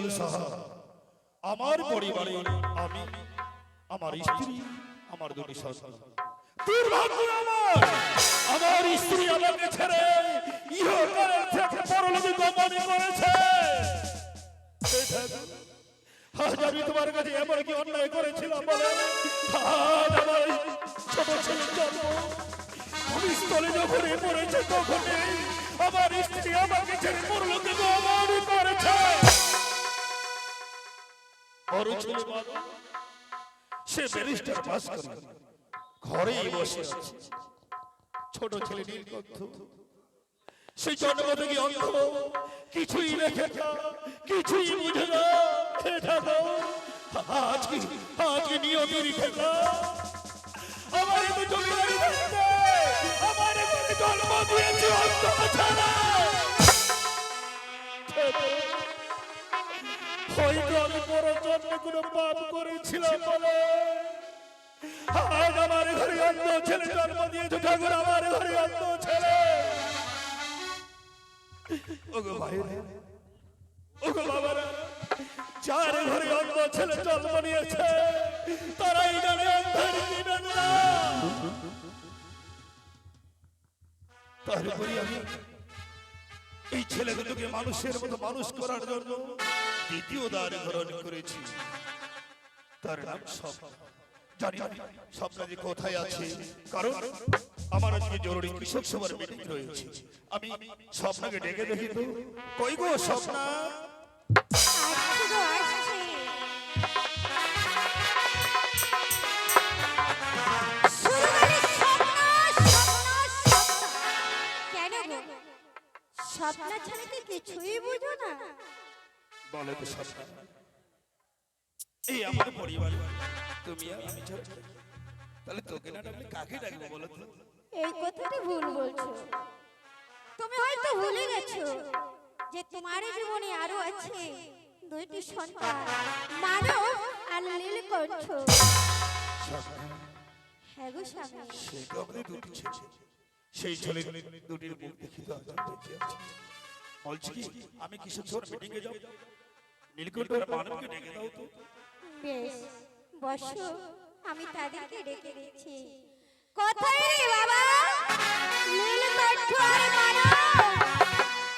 বিলাল সাহা। আমার পরিবারে আমি, আমার স্ত্রী, আমার দুটি আমার। আমার স্ত্রী আমাকে ছেড়ে পরলোকে তোমার কাছে কি অন্যায় করেছিলাম আমার স্ত্রী আমাকে ছেড়ে করেছে। বড় ছেলে সে ব্যারিস্টার পাস করে ঘরেই বসে ছোট ছেলে নীলকণ্ঠ সেই জন্ম অন্ধ? কিছুই লেখে কিছুই বুঝে না। আজকে আজকে নিয়মে লিখে আমার আমার জন্ম দিয়েছে। অন্ধ ছাড়া। হয়তো আমি বড় জন্মে কোনো পাপ করেছিলাম বলে। আজ আমার ঘরে অন্য ছেলে জন্ম দিয়েছে, ঠাকুর আমার ঘরে অন্য ছেলে। ওগো ভাই ওগো বাবা যার ঘরে অন্য ছেলে জন্ম নিয়েছে তারা এই গানে অন্ধার দিবেন না। তারপরে আমি এই ছেলেগুলোকে মানুষের মতো মানুষ করার জন্য দ্বিতীয় দ্বার গ্রহণ করেছি। তার নাম স্বপ্ন জানি স্বপ্ন যে কোথায় আছে। কারণ আমার আজকে জরুরি কৃষক সভার মিটিং রয়েছে। আমি স্বপ্নকে ডেকে দেখি তো কই গো স্বপ্ন? স্বপ্ন ছাড়া কি কিছুই বুঝো না? বলে তো সরকার এই আমার পরিবার। তুমি আমি তাহলে তোকে না ডাকলে কাকে ডাকবো বলো তো? এই কথাটা ভুল বলছো। তুমি হয়তো ভুলে গেছো যে তোমার জীবনে আরও আছে দুইটি সন্তান। মানব আর নীলকণ্ঠ। হ্যাঁ গো স্বামী। সেই তো আমাদের দুটি ছেলে। সেই ছেলে দুটির মুখ দেখি তো বলছি আমি কিশোর মিটিংয়ে যাব? নীলকণ্ঠের মানবকে ডেকে দাও তো বেশ বসো আমি তাদেরকে ডেকে দিচ্ছি কোথায় রে বাবা নীলকণ্ঠ আর মানব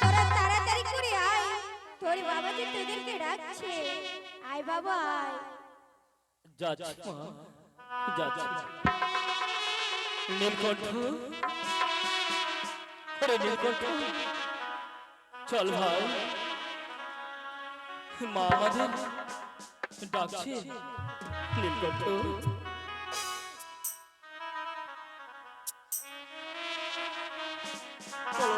তোরা তাড়াতাড়ি করে আয় তোর বাবা যে তোদেরকে ডাকছে আয় বাবা আয় যাচ্ছি মা যাচ্ছি নীলকণ্ঠ আরে নীলকণ্ঠ চল ভাই মা আমাদের ডাকছে। নীলকণ্ঠ। Oh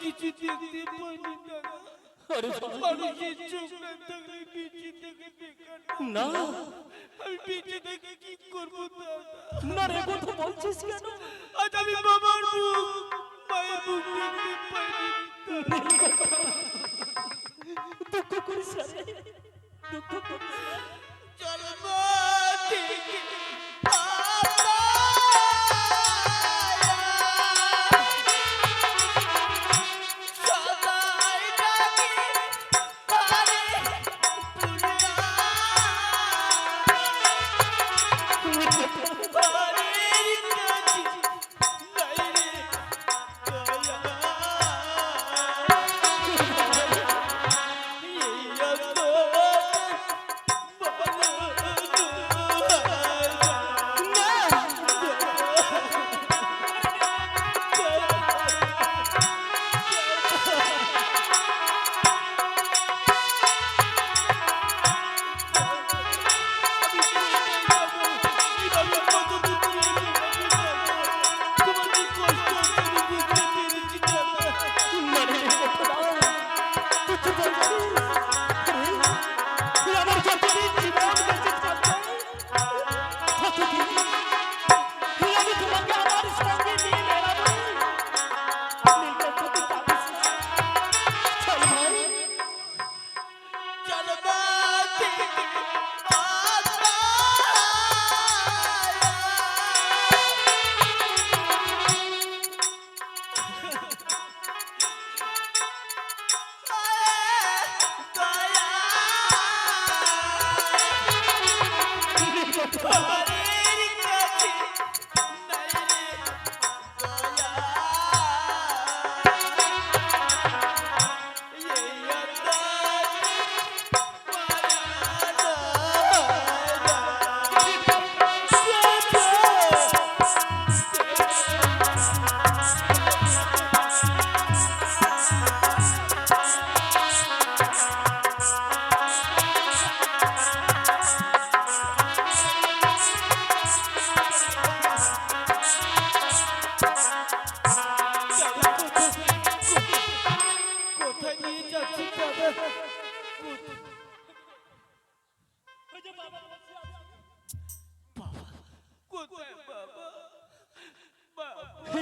কিছু দিতে পারি না আরে মানুষের চোখ না থাকলে না আমি পিছিয়ে থেকে কি করব না রে কথা বলছিস কেন? আজ আমি বাবার মুখ মায়ের মুখ দেখতে পাইনি। দুঃখ করিস দুঃখ করিস।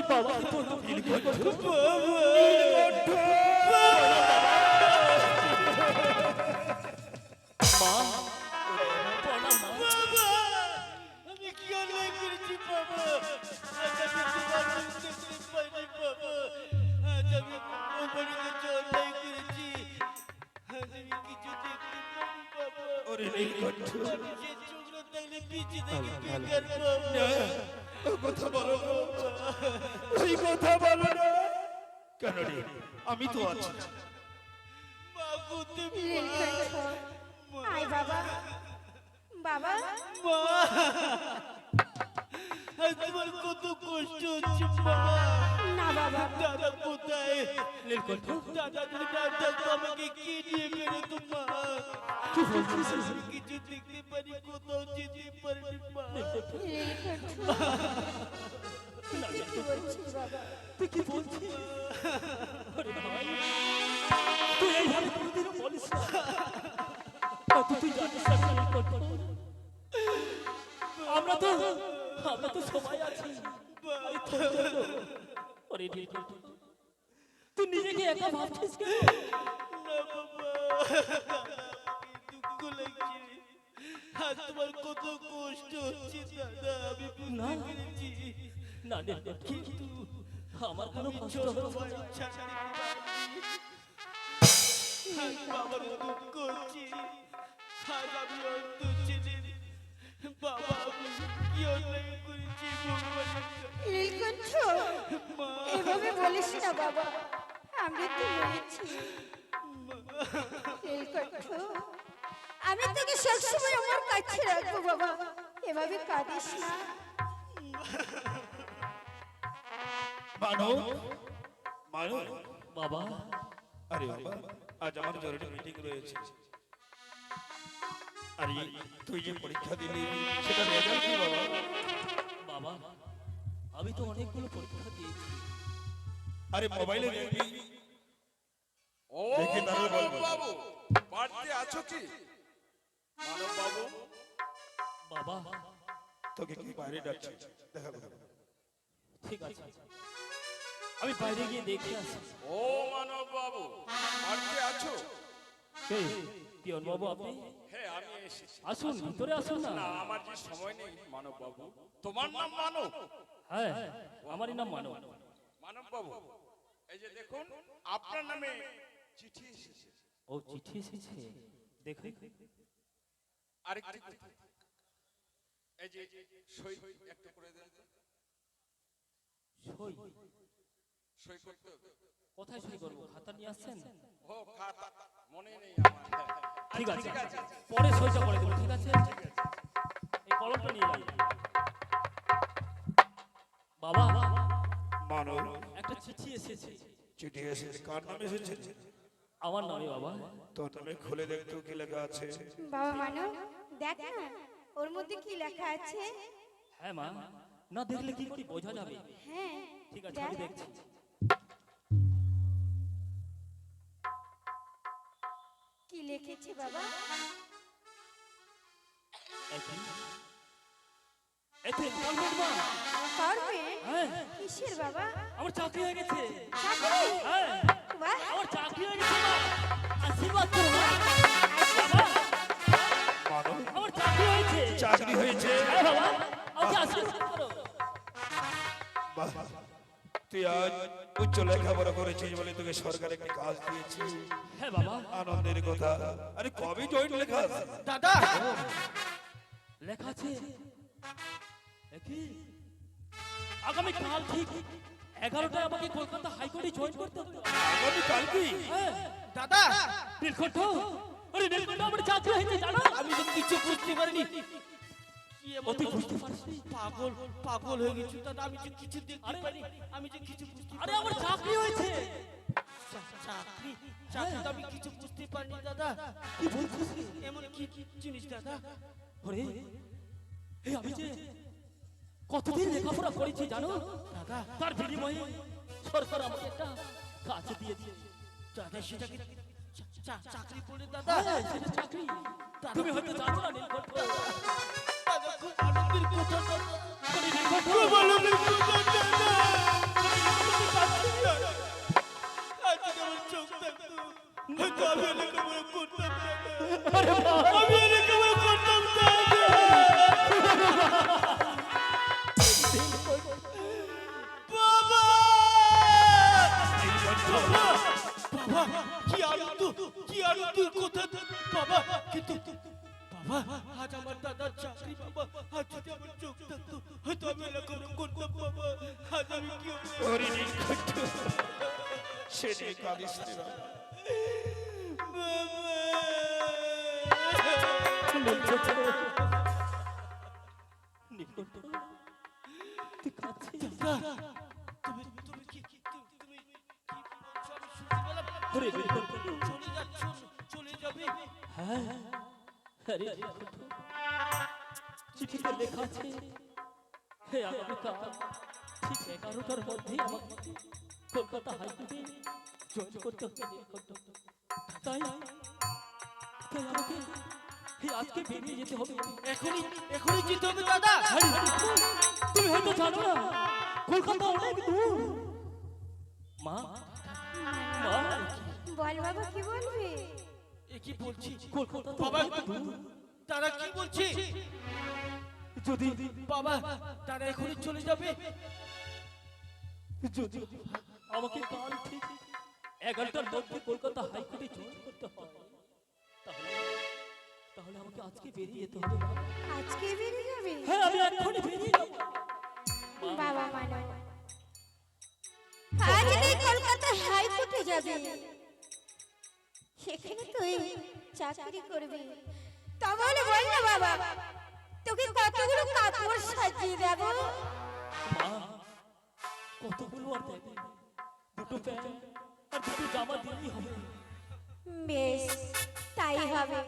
বাবা তোর মা আমি কি অন্যায় করেছি বাবা? আজ আমি তোমার দেখতে পাইনি বাবা। আজ আমি ওই যে অন্যায় করেছি আজ আমি কিছু দেখতে বাবা। ওরে চোখ পিছিয়ে কথা বলো। ওই কথা বলো না। কেন রে? আমি তো আছি। আয় বাবা। বাবা। তোমার কত কষ্ট হচ্ছে মা। না বাবা। দাদা কোথায়? নীলকণ্ঠ দাদা না থাকতো আমাকে কে নিয়ে বেরোতো মা? কি বলছিস? কিছু দেখতে পারি কোথাও যেতে পারিনি মা। কত কষ্ট হচ্ছে দাদা আমি। না কিন্তু আমার কোনো কষ্ট হচ্ছে বাবার দুঃখ হচ্ছে আজ আমি অন্ত ছেলে বাবা আমি কি অন্যায় করেছি নীলকণ্ঠ এভাবে বলিস না বাবা আমি তো মরেছি নীলকণ্ঠ আমি তোকে সবসময় আমার কাছে রাখব বাবা এভাবে কাঁদিস না। মানো মানো বাবা। আরে বাবা আজ আমার জরুরি মিটিং রয়েছে। আরে তুই যে পরীক্ষা দিলি সেটা রেজাল্ট কি বাবা? বাবা আমি তো অনেকগুলো পরীক্ষা দিয়েছি। আরে মোবাইলে দেখবি। ও দেখে তাহলে বলব। বাবু বাড়িতে আছো কি? মানব বাবু। বাবা তোকে কি বাইরে ডাকছে? দেখা দেখা ঠিক আছে। আমি বাইরে গিয়ে দেখে আসি। ও মানব বাবু বাড়িতে আছো? কে? পিয়ন বাবু আপনি? হ্যাঁ আমি এসেছি। আসুন ভিতরে আসুন না। না আমার যে সময় নেই মানব বাবু তোমার নাম মানব? হ্যাঁ আমারই নাম মানব। মানব বাবু এই যে দেখুন আপনার নামে চিঠি এসেছে। ও চিঠি এসেছে? দেখুন। আরেকটি। এই যে সই একটু করে দেন। সই? সই করতে কোথায় সই করব? খাতা নিয়ে আসছেন? ও খাতা। মনে নেই আমার। ঠিক আছে। পরে সইটা করে দেবো। ঠিক আছে? এই কলমটা নিয়ে যান বাবা মানব একটা চিঠি এসেছে। চিঠি এসেছে। কার নামে এসেছে? আমার নামে বাবা। তোর নামে খুলে দেখতো কি লেখা আছে। বাবা মানব দেখ না ওর মধ্যে কি লেখা আছে? হ্যাঁ মা। না দেখলে কি করে বোঝা যাবে? হ্যাঁ ঠিক আছে আমি দেখছি। লিখেছে বাবা। পারবে হ্যাঁ কিসের বাবা? আমার চাকরি হয়ে গেছে। চাকরি? হ্যাঁ। আমার চাকরি হয়ে গেছে আশীর্বাদ করো আমার চাকরি হয়েছে। চাকরি হয়েছে। হ্যাঁ বাবা। আমাকে আশীর্বাদ তুই আজ উচ্চ লেখাপড়া করেছিস বলে তোকে সরকার একটি কাজ দিয়েছে। হ্যাঁ বাবা। আনন্দের কথা। আরে কবে জয়েন্ট লেখা? আছে দাদা! লেখা আছে? একই আগামী কাল ঠিক এগারোটায় আমাকে কলকাতা হাইকোর্টে জয়েন করতে হবে। আগামী কালকে হ্যাঁ। দাদা! নীলকণ্ঠ! আরে নীলকণ্ঠ আমার চাকরি হয়েছে জানো? আমি তো কিছু বুঝতে পারিনি। কি এমন ও তুই হলো? বুঝতে পারছিস? পাগল পাগল হয়ে গেছি। দাদা আমি যে কিছু দেখতে পারি আমি যে কিছু বুঝতে আরে আমার চাকরি হয়েছে। চাকরি চাকরি আমি কিছু বুঝতে পারিনি দাদা। কি বলছিস? এমন কি কি জিনিস দাদা? আরে এই আমি যে কতদিন লেখাপড়া করেছি জানো? দাদা তার বিনিময়ে সরকার আমাকে একটা কাজ দিয়েছে। দাদা চা- চা- চাকরি করে দাদা? হ্যাঁ, সেটা চাকরি। তুমি হয়তো জানো না আরে বাবা কি আনন্দ কি আনন্দের বাবা কিন্তু বাবা আজ আমার দাদার চাকরি বাবা আজ যদি আমার চোখ থাকতো হয়তো আমি লেখাপড়া করতাম বাবা আজ আমি কি হব? ওরে নীলকণ্ঠ সে কাঁদিস চলে যাবে। হ্যাঁ। আরে চিঠিতে লেখা আছে হে আগামীকাল ঠিক এগারোটার মধ্যেই আমাকে কলকাতা হাইকোর্টে জয়েন করতে হবে। তাই তাই আমাকে আজকে বেরিয়ে যেতে হবে। এখনই এখনই যেতে হবে দাদা। তুমি হয়তো জানো না কলকাতা অনেক দূর। মা মা বল বাবা কি বলবি? এ কি বলছি? বাবা তারা কি বলছে? যদি বাবা তারা এখনই চলে যাবে? যদি আমাকে কাল ঠিক এগারোটার মধ্যে কলকাতা হাইকোর্টে জয়েন করতে হয় তাহলে তাহলে আমাকে আজকে বেরিয়ে যেতে হবে। আজকে বেরিয়ে যাবে? হ্যাঁ আমি এক্ষুনি বেরিয়ে যাব। বাবা মানব আজ তুই কলকাতা হাইকোর্টে যাবি। সেখানে তুই চাকরি করবি। তাহলে বল না বাবা তোকে কতগুলো কাপড় সাজিয়ে দেব? মা কতগুলো আর দেবে? দুটো প্যান্ট আর দুটো জামা দিলেই হবে। বেশ তাই হবে।